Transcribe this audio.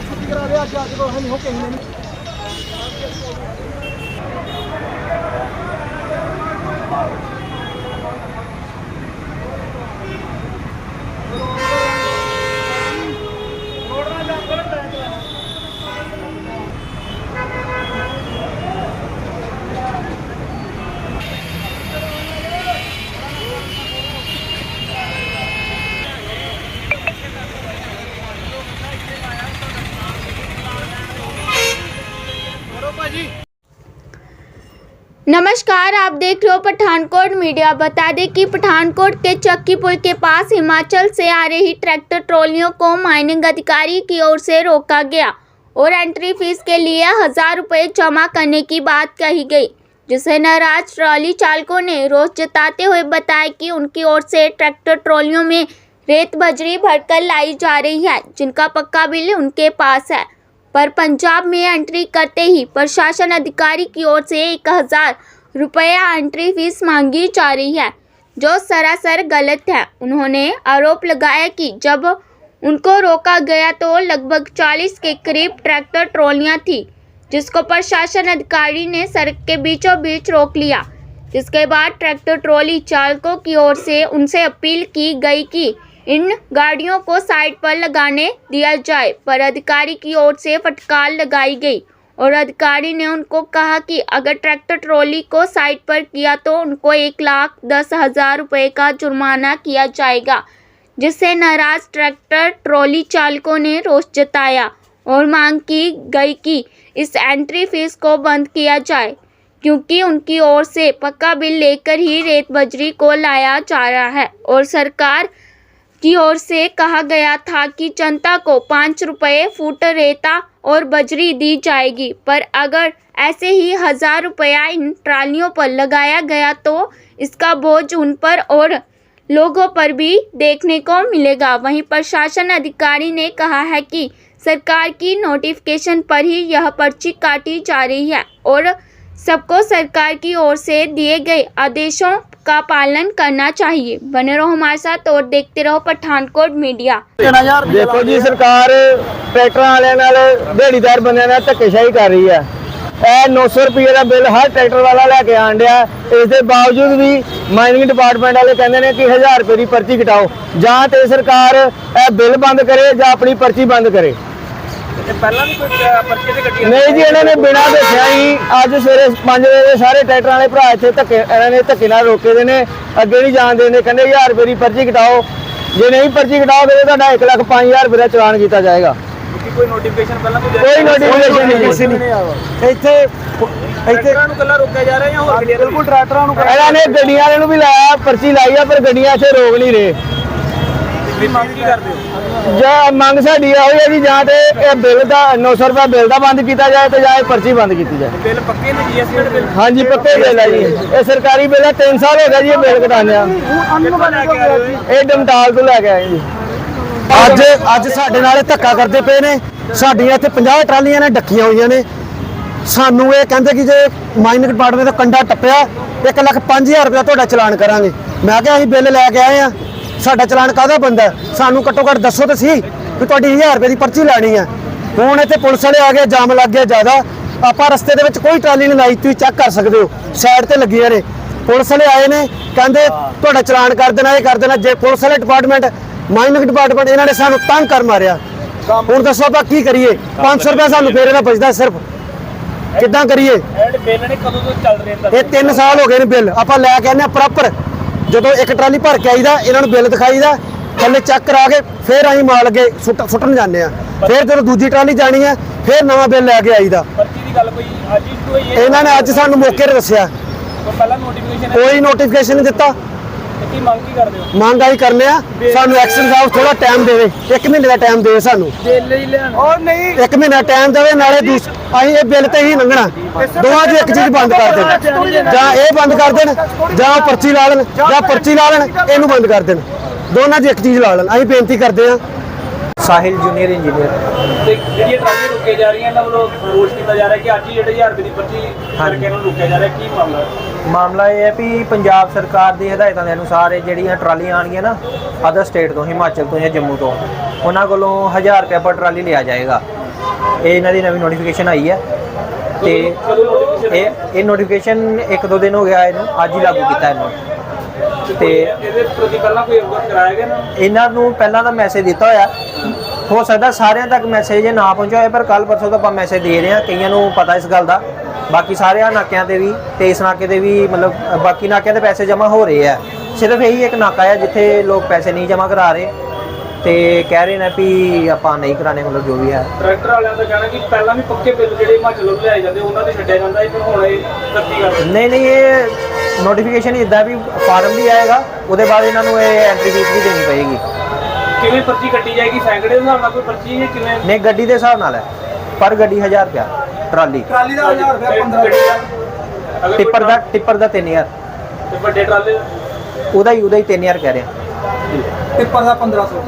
ਛੁੱਟੀ ਕਰਾ ਦੇ ਅੱਜ ਅੱਜ ਕੋਈ ਨਹੀਂ ਹੋ ਕੇ ਨਹੀਂ नमस्कार, आप देख रहे हो पठानकोट मीडिया। बता दें कि पठानकोट के चक्की पुल के पास हिमाचल से आ रही ट्रैक्टर ट्रॉलियों को माइनिंग अधिकारी की ओर से रोका गया और एंट्री फ़ीस के लिए हज़ार रुपये जमा करने की बात कही गई, जिसे नाराज़ ट्रॉली चालकों ने रोष जताते हुए बताया कि उनकी ओर से ट्रैक्टर ट्रॉलियों में रेत बजरी भरकर लाई जा रही है, जिनका पक्का बिल उनके पास है। पर पंजाब में एंट्री करते ही प्रशासन अधिकारी की ओर से एक हज़ार रुपया एंट्री फ़ीस मांगी जा रही है, जो सरासर गलत है। उन्होंने आरोप लगाया कि जब उनको रोका गया तो लगभग 40 के करीब ट्रैक्टर ट्रॉलियाँ थी, जिसको प्रशासन अधिकारी ने सड़क के बीचों बीच रोक लिया। जिसके बाद ट्रैक्टर ट्रॉली चालकों की ओर से उनसे अपील की गई कि इन गाड़ियों को साइड पर लगाने दिया जाए, पर अधिकारी की ओर से फटकार लगाई गई और अधिकारी ने उनको कहा कि अगर ट्रैक्टर ट्रॉली को साइड पर किया तो उनको एक लाख दस हज़ार रुपये का जुर्माना किया जाएगा, जिससे नाराज़ ट्रैक्टर ट्रॉली चालकों ने रोष जताया और मांग की गई कि इस एंट्री फ़ीस को बंद किया जाए, क्योंकि उनकी ओर से पक्का बिल लेकर ही रेत बजरी को लाया जा रहा है और सरकार की ओर से कहा गया था कि जनता को पाँच रुपये फुट रेता और बजरी दी जाएगी। पर अगर ऐसे ही हज़ार रुपया इन ट्रालियों पर लगाया गया तो इसका बोझ उन पर और लोगों पर भी देखने को मिलेगा। वहीं प्रशासन अधिकारी ने कहा है कि सरकार की नोटिफिकेशन पर ही यह पर्ची काटी जा रही है और सबको सरकार की ओर से दिए गए आदेशों का पालन करना चाहिए बने रहो हमारे साथ और देखते रहो पठानकोट मीडिया ਦੇਣਾ ਯਾਰ ਦੇਖੋ ਜੀ ਸਰਕਾਰ ਟਰੈਕਟਰਾਂ ਵਾਲਿਆਂ ਨਾਲ ਦਿਹਾੜੀਦਾਰ ਬੰਦਿਆਂ ਨਾਲ ਧੱਕੇਸ਼ਾਹੀ ਕਰ ਰਹੀ ਹੈ ਇਹ 900 ਰੁਪਏ ਦਾ ਬਿੱਲ ਹਰ ਟਰੈਕਟਰ ਵਾਲਾ ਲੈ ਕੇ ਆਣ ਡਿਆ ਇਸ ਦੇ ਬਾਵਜੂਦ ਵੀ ਮਾਈਨਿੰਗ ਡਿਪਾਰਟਮੈਂਟ ਵਾਲੇ ਕਹਿੰਦੇ ਨੇ ਕਿ 1000 ਰੁਪਏ ਦੀ ਪਰਚੀ ਕਟਾਓ ਜਾਂ ਤੇ ਸਰਕਾਰ ਇਹ ਬਿੱਲ ਬੰਦ ਕਰੇ ਜਾਂ ਆਪਣੀ ਪਰਚੀ ਬੰਦ ਕਰੇ ਤੇ ਪਹਿਲਾਂ ਵੀ ਕੋਈ ਅਹ, ਪਰਚੇ ਤੇ ਗੱਡੀਆਂ ਨਹੀਂ ਜੀ ਇਹਨਾਂ ਨੇ ਬਿਨਾਂ ਦੱਸਿਆ ਹੀ ਅੱਜ ਸਵੇਰੇ 5 ਵਜੇ ਦੇ ਸਾਰੇ ਟਰੈਕਟਰਾਂ ਵਾਲੇ ਭਰਾ ਇੱਥੇ ਧੱਕੇ ਇਹਨਾਂ ਨੇ ਧੱਕੇ ਨਾਲ ਰੋਕੇ ਦੇ ਨੇ ਅੱਗੇ ਨਹੀਂ ਜਾਣ ਦੇਣੇ ਕਹਿੰਦੇ 1000 ਰੁਪਏ ਦੀ ਪਰਚੀ ਕਟਾਓ। ਜੇ ਨਹੀਂ ਪਰਚੀ ਕਟਾਓਗੇ ਤਾਂ ਤੁਹਾਡਾ 1 ਲੱਖ 5000 ਰੁਪਏ ਦਾ ਚਲਾਨ ਕੀਤਾ ਜਾਏਗਾ। ਕੋਈ ਨੋਟੀਫਿਕੇਸ਼ਨ ਪਹਿਲਾਂ ਕੋਈ ਕੋਈ notification ਨਹੀਂ, ਕਿਸੇ ਨਹੀਂ। ਇੱਥੇ ਟਰੈਕਟਰਾਂ ਨੂੰ ਕੱਲਾ ਰੋਕਿਆ ਜਾ ਰਿਹਾ ਜਾਂ ਹੋਰ ਗੱਡੀਆਂ ਬਿਲਕੁਲ ਟਰੈਕਟਰਾਂ ਨੂੰ ਇਹਨਾਂ ਨੇ ਗੱਡੀਆਂ ਵਾਲੇ ਨੂੰ ਵੀ ਲਾਇਆ ਪਰਚੀ ਲਾਈ ਆ ਪਰ ਗੱਡੀਆਂ ਇੱਥੇ ਰੋਕ ਨਹੀਂ ਰਹੇ। ਵੀ ਮੰਗ ਕੀ ਕਰਦੇ ਹੋ? ਜਾਂ ਮੰਗ ਸਾਡੀ ਇਹੋ ਹੈ ਜੀ ਜਾਂ ਤੇ ਇਹ ਬਿੱਲ ਦਾ 900 ਰੁਪਏ ਬਿੱਲ ਦਾ ਬੰਦ ਕੀਤਾ ਜਾਏ ਤੇ ਜਾਂ ਇਹ ਪਰਚੀ ਬੰਦ ਕੀਤੀ ਜਾਏ। ਬਿੱਲ ਪੱਕੇ ਨੇ ਜੀਐਸਟੀ ਦੇ ਬਿੱਲ ਹਾਂਜੀ ਪੱਕੇ ਬਿੱਲ ਹੈ ਜੀ। ਇਹ ਸਰਕਾਰੀ ਬਿੱਲ ਹੈ 3 ਸਾਲ ਹੋ ਗਏ ਜੀ ਇਹ ਬਿੱਲ ਕਟਾਉਂਦੇ ਆ। ਕਿੱਥੋਂ ਲੈ ਕੇ ਆ ਰਹੇ ਹੋ ਜੀ? ਇਹ ਡਮਟਾਲ ਤੋਂ ਲੈ ਕੇ ਆਏ ਜੀ। ਅੱਜ ਅੱਜ ਸਾਡੇ ਨਾਲ ਇਹ ਧੱਕਾ ਕਰਦੇ ਪਏ ਨੇ। ਸਾਡੀਆਂ ਇੱਥੇ 50 ਟਰਾਲੀਆਂ ਨੇ ਡੱਕੀਆਂ ਹੋਈਆਂ ਨੇ। ਸਾਨੂੰ ਇਹ ਕਹਿੰਦੇ ਕਿ ਜੇ ਮਾਈਨਿੰਗ ਡਿਪਾਰਟਮੈਂਟ ਦਾ ਕੰਡਾ ਟੱਪਿਆ 1 ਲੱਖ 5000 ਰੁਪਏ ਤੁਹਾਡਾ ਚਲਾਨ ਕਰਾਂਗੇ। ਮੈਂ ਕਿਹਾ ਅਸੀਂ ਬਿੱਲ ਲੈ ਕੇ ਆਏ ਆ। ਸਾਡਾ ਚਲਾਨ ਕਾਹਦਾ ਬੰਦਾ? ਸਾਨੂੰ ਘੱਟੋ ਘੱਟ ਦੱਸੋ ਤਾਂ ਸਹੀ ਵੀ ਤੁਹਾਡੀ 1000 ਰੁਪਏ ਦੀ ਪਰਚੀ ਲੈਣੀ ਹੈ। ਹੁਣ ਇੱਥੇ ਪੁਲਿਸ ਵਾਲੇ ਆ ਗਏ ਜਾਮ ਲੱਗ ਗਿਆ ਜ਼ਿਆਦਾ। ਆਪਾਂ ਰਸਤੇ ਦੇ ਵਿੱਚ ਕੋਈ ਟਰਾਲੀ ਨਹੀਂ ਲਾਈ ਤੁਸੀਂ ਚੈੱਕ ਕਰ ਸਕਦੇ ਹੋ। ਸਾਈਡ ਤੇ ਲੱਗੀਆਂ ਨੇ। ਪੁਲਿਸ ਵਾਲੇ ਆਏ ਨੇ ਕਹਿੰਦੇ ਤੁਹਾਡਾ ਚਲਾਨ ਕਰ ਦੇਣਾ ਇਹ ਕਰ ਦੇਣਾ। ਜੇ ਪੁਲਿਸ ਵਾਲੇ ਡਿਪਾਰਟਮੈਂਟ ਮਾਈਨਿੰਗ ਡਿਪਾਰਟਮੈਂਟ ਇਹਨਾਂ ਨੇ ਸਾਨੂੰ ਤੰਗ ਕਰ ਮਾਰਿਆ। ਹੁਣ ਦੱਸੋ ਆਪਾਂ ਕੀ ਕਰੀਏ? 500 ਰੁਪਏ ਸਾਨੂੰ ਫੇਰੇ ਦਾ ਬਚਦਾ ਸਿਰਫ। ਕਿੱਦਾਂ ਕਰੀਏ? ਇਹ ਬਿੱਲ ਨੇ ਕਦੋਂ ਤੋਂ ਚੱਲ ਰਹੇ ਇਹ 3 ਸਾਲ ਹੋ ਗਏ ਨੇ ਬਿੱਲ ਆਪਾਂ ਲੈ ਕੇ ਆਨੇ ਪ੍ਰੋਪਰ ਜਦੋਂ ਇੱਕ ਟਰਾਲੀ ਭਰ ਕੇ ਆਈਦਾ ਇਹਨਾਂ ਨੂੰ ਬਿੱਲ ਦਿਖਾਈਦਾ ਥੱਲੇ ਚੈੱਕ ਕਰਾ ਕੇ ਫਿਰ ਅਸੀਂ ਮਾਲ ਅੱਗੇ ਸੁੱਟ ਸੁੱਟਣ ਜਾਂਦੇ ਆ ਫਿਰ ਜਦੋਂ ਦੂਜੀ ਟਰਾਲੀ ਜਾਣੀ ਆ ਫਿਰ ਨਵਾਂ ਬਿੱਲ ਲੈ ਕੇ ਆਈਦਾ। ਪਰਚੀ ਦੀ ਗੱਲ ਕੋਈ ਅੱਜ ਹੀ ਸ਼ੁਰੂ ਹੋਈ ਹੈ ਇਹਨਾਂ ਨੇ ਅੱਜ ਸਾਨੂੰ ਮੌਕੇ ਤੇ ਦੱਸਿਆ। ਕੋਈ ਪਹਿਲਾਂ ਨੋਟੀਫਿਕੇਸ਼ਨ ਹੈ ਕੋਈ ਨੋਟੀਫਿਕੇਸ਼ਨ ਨਹੀਂ ਦਿੱਤਾ। ਕੀ ਮੰਗ ਕੀ ਕਰਦੇ ਹੋ? ਮੰਗ ਆਈ ਕਰਨੇ ਆ ਸਾਨੂੰ ਐਕਸ਼ਨ ਸਾਹਿਬ ਥੋੜਾ ਟਾਈਮ ਦੇਵੇ ਇੱਕ ਮਹੀਨੇ ਦਾ ਟਾਈਮ ਦੇਵੇ ਸਾਨੂੰ। ਬਿੱਲ ਹੀ ਲੈਣ। ਉਹ ਨਹੀਂ। ਇੱਕ ਮਹੀਨਾ ਟਾਈਮ ਦੇਵੇ ਨਾਲੇ ਦੂਸ ਅਸੀਂ ਇਹ ਬਿੱਲ ਤੇ ਹੀ ਲੰਘਣਾ ਦੋਵਾਂ 'ਚ ਇੱਕ ਚੀਜ਼ ਬੰਦ ਕਰ ਦੇਣ। ਜਾਂ ਇਹ ਬੰਦ ਕਰ ਦੇਣ ਜਾਂ ਪਰਚੀ ਲਾ ਲੈਣ ਜਾਂ ਪਰਚੀ ਲਾ ਲੈਣ ਇਹਨੂੰ ਬੰਦ ਕਰ ਦੇਣ। ਦੋਨਾਂ 'ਚ ਇੱਕ ਚੀਜ਼ ਲਾ ਲੈਣ। ਅਸੀਂ ਬੇਨਤੀ ਕਰਦੇ ਹਾਂ ਸਾਹਿਲ ਜੂਨੀਅਰ ਇੰਜੀਨੀਅਰ। ਤੇ ਜਿਹੜੀਆਂ ਟਰਾਲੀਆਂ ਰੁਕੇ ਜਾ ਰਹੀਆਂ ਇਹਨਾਂ ਵੱਲੋਂ ਰੋਜ਼ ਕੀਤਾ ਜਾ ਰਿਹਾ ਕਿ ਅੱਜ ਹੀ ਜਿਹੜੇ 1000 ਰੁਪਏ ਦੀ ਪਰਚੀ ਕਰਕੇ ਇਹਨਾਂ ਨੂੰ ਰੁਕਿਆ ਜਾ ਰਿਹਾ ਕੀ ਮਾਮਲਾ? ਮਾਮਲਾ ਇਹ ਹੈ ਵੀ ਪੰਜਾਬ ਸਰਕਾਰ ਦੀ ਹਦਾਇਤਾਂ ਦੇ ਅਨੁਸਾਰ ਇਹ ਜਿਹੜੀਆਂ ਟਰਾਲੀਆਂ ਆਣਗੀਆਂ ਨਾ ਅਦਰ ਸਟੇਟ ਤੋਂ ਹਿਮਾਚਲ ਤੋਂ ਜਾਂ ਜੰਮੂ ਤੋਂ ਉਹਨਾਂ ਕੋਲੋਂ 1000 ਰੁਪਏ ਪਰ ਟਰਾਲੀ ਲਿਆ ਜਾਏਗਾ। ਇਹ ਇਹਨਾਂ ਦੀ ਨਵੀਂ ਨੋਟੀਫਿਕੇਸ਼ਨ ਆਈ ਹੈ ਤੇ ਇਹ ਇਹ ਨੋਟੀਫਿਕੇਸ਼ਨ ਇੱਕ ਦੋ ਦਿਨ ਹੋ ਗਿਆ ਇਹਨੂੰ ਅੱਜ ਹੀ ਲਾਗੂ ਕੀਤਾ ਇਹਨੂੰ। ਤੇ ਇਹਦੇ ਪ੍ਰਤੀ ਪਹਿਲਾਂ ਕੋਈ ਅਵਗਤ ਕਰਾਇਆ ਗਿਆ ਨਾ? ਇਹਨਾਂ ਨੂੰ ਪਹਿਲਾਂ ਤਾਂ ਮੈਸੇਜ ਦਿੱਤਾ ਹੋਇਆ ਹੋ ਸਕਦਾ ਸਾਰਿਆਂ ਤੱਕ ਮੈਸੇਜ ਨਾ ਪਹੁੰਚਿਆ ਹੋਵੇ ਪਰ ਕੱਲ ਪਰਸੋਂ ਤੋਂ ਆਪਾਂ ਮੈਸੇਜ ਦੇ ਰਹੇ ਹਾਂ। ਕਈਆਂ ਨੂੰ ਪਤਾ ਇਸ ਗੱਲ ਦਾ। ਬਾਕੀ ਸਾਰਿਆਂ ਨਾਕਿਆਂ ਤੇ ਵੀ ਤੇ ਇਸ ਨਾਕੇ ਤੇ ਵੀ ਮਤਲਬ ਬਾਕੀ ਨਾਕਿਆਂ ਤੇ ਪੈਸੇ ਜਮ੍ਹਾਂ ਹੋ ਰਹੇ ਆ। ਸਿਰਫ ਇਹੀ ਇੱਕ ਨਾਕਾ ਹੈ ਜਿੱਥੇ ਲੋਕ ਪੈਸੇ ਨਹੀਂ ਜਮ੍ਹਾਂ ਕਰਾ ਰਹੇ। ਤੇ ਕਹਿ ਰਹੇ ਨੇ ਵੀ ਆਪਾਂ ਨਹੀਂ ਕਰਾਣੇ ਮਤਲਬ ਜੋ ਵੀ ਹੈ ਟਰੈਕਟਰ ਵਾਲਿਆਂ ਦਾ ਕਹਿਣਾ ਕਿ ਪਹਿਲਾਂ ਵੀ ਪੱਕੇ ਬਿੱਲ ਜਿਹੜੇ ਹਿਮਾਚਲੋਂ ਲਿਆਏ ਜਾਂਦੇ ਉਹਨਾਂ ਤੇ ਛੱਡਿਆ ਜਾਂਦਾ ਇਹ ਹੁਣ ਇਹ ਕਰਤੀ ਕਰ ਨਹੀਂ ਨਹੀਂ ਇਹ ਨੋਟੀਫਿਕੇਸ਼ਨ ਇਦਾਂ ਵੀ ਫਾਰਮ ਵੀ ਆਏਗਾ ਉਹਦੇ ਬਾਅਦ ਇਹਨਾਂ ਨੂੰ ਇਹ ਐਂਟਰੀ ਫੀਸ ਵੀ ਦੇਣੀ ਪਏਗੀ। ਕਿਵੇਂ ਪਰਚੀ ਕੱਟੀ ਜਾਏਗੀ? ਸੈਂਕੜੇ ਦੇ ਹਿਸਾਬ ਨਾਲ ਕੋਈ ਪਰਚੀ ਹੈ ਕਿਵੇਂ? ਨਹੀਂ ਗੱਡੀ ਦੇ ਹਿਸਾਬ ਨਾਲ ਹੈ। ਪਰ ਗੱਡੀ 1000 ਰੁਪਿਆ ਟਰਾਲੀ। ਟਰਾਲੀ ਦਾ 1000 ਰੁਪਏ 15 ਅਗਰ ਟਿੱਪਰ ਦਾ? ਟਿੱਪਰ ਦਾ 3000 ਤੇ ਵੱਡੇ ਟਰਾਲੇ ਦਾ? ਉਹਦਾ ਹੀ ਉਹਦਾ ਹੀ 3000 ਕਹਿ ਰਹੇ। ਆ ਟਿੱਪਰ ਦਾ 1500